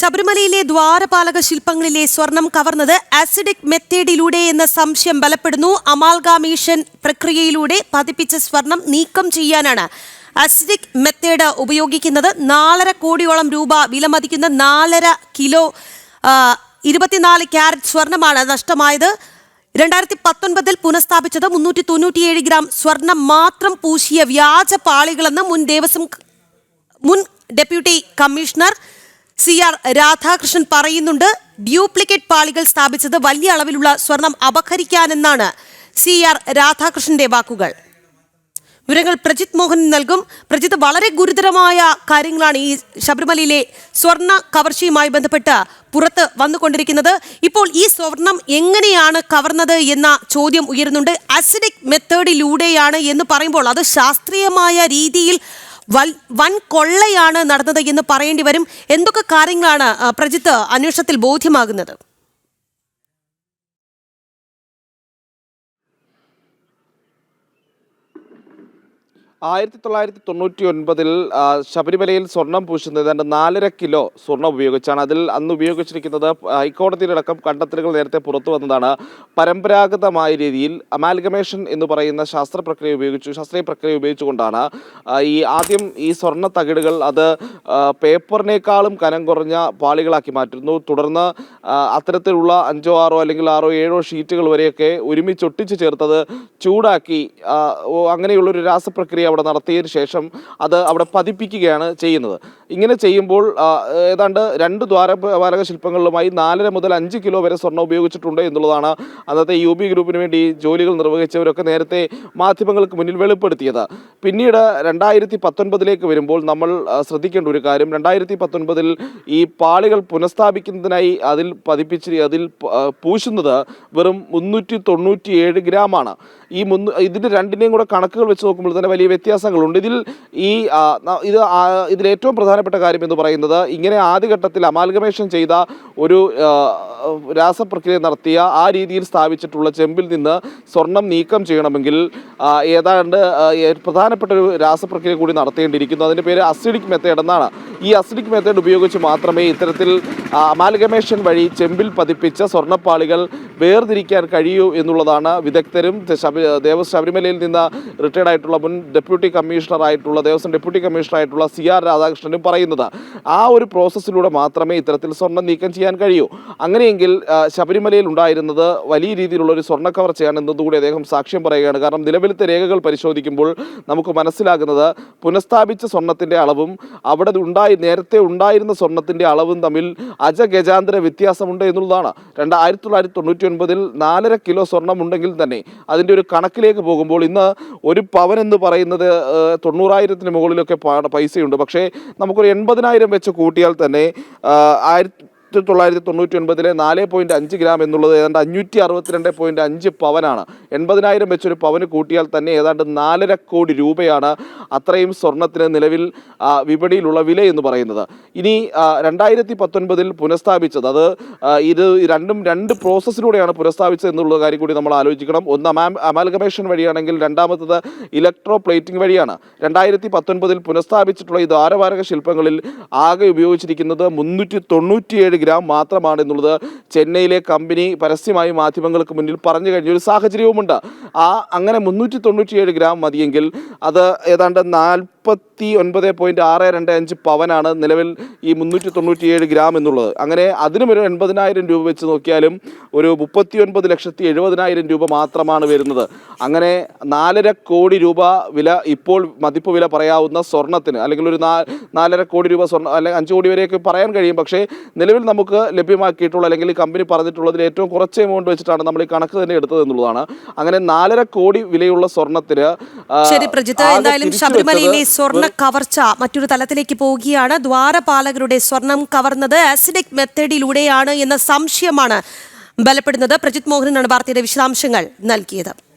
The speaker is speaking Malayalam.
ശബരിമലയിലെ ദ്വാരപാലക ശില്പങ്ങളിലെ സ്വർണം കവർന്നത് ആസിഡിക് മെത്തേഡിലൂടെ എന്ന സംശയം ബലപ്പെടുന്നു. അമാൽഗാമേഷൻ പ്രക്രിയയിലൂടെ പതിപ്പിച്ച സ്വർണം നീക്കം ചെയ്യാനാണ് അസിഡിക് മെത്തേഡ് ഉപയോഗിക്കുന്നത്. നാലര കോടിയോളം രൂപ വിലമതിക്കുന്ന നാലര കിലോ ഇരുപത്തിനാല് ക്യാരറ്റ് സ്വർണമാണ് നഷ്ടമായത്. രണ്ടായിരത്തി പത്തൊൻപതിൽ പുനഃസ്ഥാപിച്ചത് മുന്നൂറ്റി തൊണ്ണൂറ്റിയേഴ് ഗ്രാം സ്വർണം മാത്രം പൂശിയ വ്യാജ പാളികളെന്ന് മുൻ ദേവസ്വം മുൻ deputy commissioner C R Radhakrishnan പറയുന്നുണ്ട് ഡ്യൂപ്ലിക്കേറ്റ് പാളികൾ സ്ഥാപിച്ചത് വലിയ അളവിലുള്ള സ്വർണം അപഹരിക്കാനെന്നാണ് സി ആർ രാധാകൃഷ്ണന്റെ വാക്കുകൾ. വിവരങ്ങൾ പ്രജിത് മോഹൻ നൽകും. പ്രജിത്ത് വളരെ ഗുരുതരമായ കാര്യങ്ങളാണ് ഈ ശബരിമലയിലെ സ്വർണ കവർച്ചയുമായി ബന്ധപ്പെട്ട് പുറത്ത് വന്നുകൊണ്ടിരിക്കുന്നത്. ഇപ്പോൾ ഈ സ്വർണം എങ്ങനെയാണ് കവർന്നത് എന്ന ചോദ്യം ഉയരുന്നുണ്ട്. അസിഡിക് മെത്തേഡിലൂടെയാണ് എന്ന് പറയുമ്പോൾ അത് ശാസ്ത്രീയമായ രീതിയിൽ വൻ കൊള്ളയാണ് നടന്നത് എന്ന് പറയേണ്ടി വരും. എന്തൊക്കെ കാര്യങ്ങളാണ് പ്രജിത്ത് അന്വേഷണത്തിൽ ബോധ്യമാകുന്നത്? ആയിരത്തി തൊള്ളായിരത്തി തൊണ്ണൂറ്റി ഒൻപതിൽ ശബരിമലയിൽ സ്വർണം പൂശുന്നത് ഏതാണ്ട് നാലര കിലോ സ്വർണം ഉപയോഗിച്ചാണ്. അതിൽ അന്ന് ഉപയോഗിച്ചിരിക്കുന്നത് ഹൈക്കോടതിയിലടക്കം കണ്ടെത്തലുകൾ നേരത്തെ പുറത്തു വന്നതാണ്. പരമ്പരാഗതമായ രീതിയിൽ അമാൽഗമേഷൻ എന്ന് പറയുന്ന ശാസ്ത്രപ്രക്രിയ ഉപയോഗിച്ചു ശാസ്ത്രീയ പ്രക്രിയ ഉപയോഗിച്ചുകൊണ്ടാണ് ഈ ആദ്യം ഈ സ്വർണ തകിടുകൾ അത് പേപ്പറിനേക്കാളും കനം കുറഞ്ഞ പാളികളാക്കി മാറ്റുന്നു. തുടർന്ന് അത്തരത്തിലുള്ള അഞ്ചോ ആറോ അല്ലെങ്കിൽ ആറോ ഏഴോ ഷീറ്റുകൾ വരെയൊക്കെ ഒരുമിച്ച് ഒട്ടിച്ച് ചേർത്തത് ചൂടാക്കി അങ്ങനെയുള്ളൊരു രാസപ്രക്രിയ അവിടെ നടത്തിയതിന് ശേഷം അത് അവിടെ പതിപ്പിക്കുകയാണ് ചെയ്യുന്നത്. ഇങ്ങനെ ചെയ്യുമ്പോൾ ഏതാണ്ട് രണ്ട് ദ്വാരപാലക ശില്പങ്ങളിലുമായി നാലര മുതൽ അഞ്ച് കിലോ വരെ സ്വർണം ഉപയോഗിച്ചിട്ടുണ്ട് എന്നുള്ളതാണ് അന്നത്തെ യു ബി ഗ്രൂപ്പിന് വേണ്ടി ജോലികൾ നിർവഹിച്ചവരൊക്കെ നേരത്തെ മാധ്യമങ്ങൾക്ക് മുന്നിൽ വെളിപ്പെടുത്തിയത്. പിന്നീട് രണ്ടായിരത്തി പത്തൊൻപതിലേക്ക് വരുമ്പോൾ നമ്മൾ ശ്രദ്ധിക്കേണ്ട ഒരു കാര്യം. രണ്ടായിരത്തി പത്തൊൻപതിൽ ഈ പാളികൾ പുനഃസ്ഥാപിക്കുന്നതിനായി അതിൽ പതിപ്പിച്ച് അതിൽ പൂശുന്നത് വെറും മുന്നൂറ്റി തൊണ്ണൂറ്റി ഏഴ് ഗ്രാമാണ്. ഈ മുന്ന് ഇതിന്റെ രണ്ടിനെയും കൂടെ കണക്കുകൾ വെച്ച് നോക്കുമ്പോൾ തന്നെ വലിയ വ്യത്യാസങ്ങളുണ്ട്. ഇതിൽ ഈ ഇത് ഇതിൽ ഏറ്റവും പ്രധാനപ്പെട്ട കാര്യം എന്ന് പറയുന്നത് ഇങ്ങനെ ആദ്യഘട്ടത്തിൽ അമാൽഗമേഷൻ ചെയ്ത ഒരു രാസപ്രക്രിയ നടത്തിയ ആ രീതിയിൽ സ്ഥാപിച്ചിട്ടുള്ള ചെമ്പിൽ നിന്ന് സ്വർണം നീക്കം ചെയ്യണമെങ്കിൽ ഏതാണ്ട് പ്രധാനപ്പെട്ട ഒരു രാസപ്രക്രിയ കൂടി നടത്തേണ്ടിയിരിക്കുന്നു. അതിന്റെ പേര് അസിഡിക് മെത്തേഡ് എന്നാണ്. ഈ അസിഡിക് മെത്തേഡ് ഉപയോഗിച്ച് മാത്രമേ ഇത്തരത്തിൽ അമാൽഗമേഷൻ വഴി ചെമ്പിൽ പതിപ്പിച്ച സ്വർണപ്പാളികൾ വേർതിരിക്കാൻ കഴിയൂ എന്നുള്ളതാണ് വിദഗ്ധരും ദേവ ശബരിമലയിൽ നിന്ന് റിട്ടയർഡ് ആയിട്ടുള്ള മുൻ ഡെപ്യൂട്ടി കമ്മീഷണർ ആയിട്ടുള്ള ദേവസ്വം ഡെപ്യൂട്ടി കമ്മീഷണർ ആയിട്ടുള്ള സി ആർ രാധാകൃഷ്ണനും പറയുന്നത്. ആ ഒരു പ്രോസസ്സിലൂടെ മാത്രമേ ഇത്തരത്തിൽ സ്വർണം നീക്കം ചെയ്യാൻ കഴിയൂ. അങ്ങനെയെങ്കിൽ ശബരിമലയിൽ ഉണ്ടായിരുന്നത് വലിയ രീതിയിലുള്ള ഒരു സ്വർണ കവർച്ചയാണ് എന്നതുകൂടി അദ്ദേഹം സാക്ഷ്യം പറയുകയാണ്. കാരണം നിലവിലത്തെ രേഖകൾ പരിശോധിക്കുമ്പോൾ നമുക്ക് മനസ്സിലാകുന്നത് പുനഃസ്ഥാപിച്ച സ്വർണത്തിന്റെ അളവും അവിടെ ഉണ്ടായി നേരത്തെ ഉണ്ടായിരുന്ന സ്വർണത്തിന്റെ അളവും തമ്മിൽ അജഗജാന്തര വ്യത്യാസമുണ്ട് എന്നുള്ളതാണ്. രണ്ട് ആയിരത്തി തൊള്ളായിരത്തി തൊണ്ണൂറ്റി ഒൻപതിൽ നാലര കിലോ സ്വർണം ഉണ്ടെങ്കിൽ തന്നെ അതിന്റെ ഒരു കണക്കിലേക്ക് പോകുമ്പോൾ ഇന്ന് ഒരു പവൻ എന്ന് പറയുന്നത് തൊണ്ണൂറായിരത്തിന് മുകളിലൊക്കെ പൈസയുണ്ട്. പക്ഷേ നമുക്കൊരു എൺപതിനായിരം വെച്ച് കൂട്ടിയാൽ തന്നെ ആയിരത്തി ആയിരത്തി തൊള്ളായിരത്തി തൊണ്ണൂറ്റി ഒൻപതിലെ നാല് പോയിന്റ് അഞ്ച് ഗ്രാം എന്നുള്ളത് ഏതാണ്ട് അഞ്ഞൂറ്റി അറുപത്തിരണ്ട് പോയിന്റ് അഞ്ച് പവനാണ്. എൺപതിനായിരം വെച്ചൊരു പവന് കൂട്ടിയാൽ തന്നെ ഏതാണ്ട് നാലര കോടി രൂപയാണ് അത്രയും സ്വർണത്തിന് നിലവിൽ വിപണിയിലുള്ള വില എന്ന് പറയുന്നത്. ഇനി രണ്ടായിരത്തി പത്തൊൻപതിൽ പുനഃസ്ഥാപിച്ചത് അത് ഇത് രണ്ടും രണ്ട് പ്രോസസ്സിലൂടെയാണ് പുനഃസ്ഥാപിച്ചത് എന്നുള്ള കാര്യം കൂടി നമ്മൾ ആലോചിക്കണം. ഒന്ന് അമാ അമാൽഗമേഷൻ വഴിയാണെങ്കിൽ രണ്ടാമത്തത് ഇലക്ട്രോ പ്ലേറ്റിംഗ് വഴിയാണ്. രണ്ടായിരത്തി പത്തൊൻപതിൽ പുനഃസ്ഥാപിച്ചിട്ടുള്ള ഈ ദ്വാരപാലക ശില്പങ്ങളിൽ ആകെ ഉപയോഗിച്ചിരിക്കുന്നത് മുന്നൂറ്റി തൊണ്ണൂറ്റിയേഴ് ഗ്രാം മാത്രമാണ് എന്നുള്ളത് ചെന്നൈയിലെ കമ്പനി പരസ്യമായി മാധ്യമങ്ങൾക്ക് മുന്നിൽ പറഞ്ഞു കഴിഞ്ഞ ഒരു സാഹചര്യവുമുണ്ട്. ആ അങ്ങനെ മുന്നൂറ്റി ഗ്രാം മതിയെങ്കിൽ അത് ഏതാണ്ട് നാൽപ്പത്തി ഒൻപത് പോയിന്റ് ആറ് രണ്ട് അഞ്ച് പവനാണ് നിലവിൽ ഈ മുന്നൂറ്റി തൊണ്ണൂറ്റിയേഴ് ഗ്രാം എന്നുള്ളത്. അങ്ങനെ അതിനും ഒരു എൺപതിനായിരം രൂപ വെച്ച് നോക്കിയാലും ഒരു മുപ്പത്തി ഒൻപത് ലക്ഷത്തി എഴുപതിനായിരം രൂപ മാത്രമാണ് വരുന്നത്. അങ്ങനെ നാലര കോടി രൂപ വില ഇപ്പോൾ മതിപ്പ് വില പറയാവുന്ന സ്വർണത്തിന് അല്ലെങ്കിൽ ഒരു നാലര കോടി രൂപ സ്വർണം അല്ലെങ്കിൽ അഞ്ച് കോടി വരെയൊക്കെ പറയാൻ കഴിയും. പക്ഷേ നിലവിൽ നമുക്ക് ലഭ്യമാക്കിയിട്ടുള്ള അല്ലെങ്കിൽ കമ്പനി പറഞ്ഞിട്ടുള്ളതിൽ ഏറ്റവും കുറച്ച് എമൗണ്ട് വെച്ചിട്ടാണ് നമ്മൾ ഈ കണക്ക് തന്നെ എടുത്തത് എന്നുള്ളതാണ്. അങ്ങനെ നാലര കോടി വിലയുള്ള സ്വർണത്തിന് ശരി പ്രജിത്ത് എന്തായാലും ശബരിമലയിലെ സ്വർണ കവർച്ച മറ്റൊരു തലത്തിലേക്ക് പോവുകയാണ്. ദ്വാരപാലകരുടെ സ്വർണം കവർന്നത് ആസിഡിക് മെത്തേഡിലൂടെയാണ് എന്ന സംശയമാണ് ബലപ്പെടുന്നത്. പ്രജിത് മോഹനാണ് വാർത്തയുടെ വിശദാംശങ്ങൾ നൽകിയത്.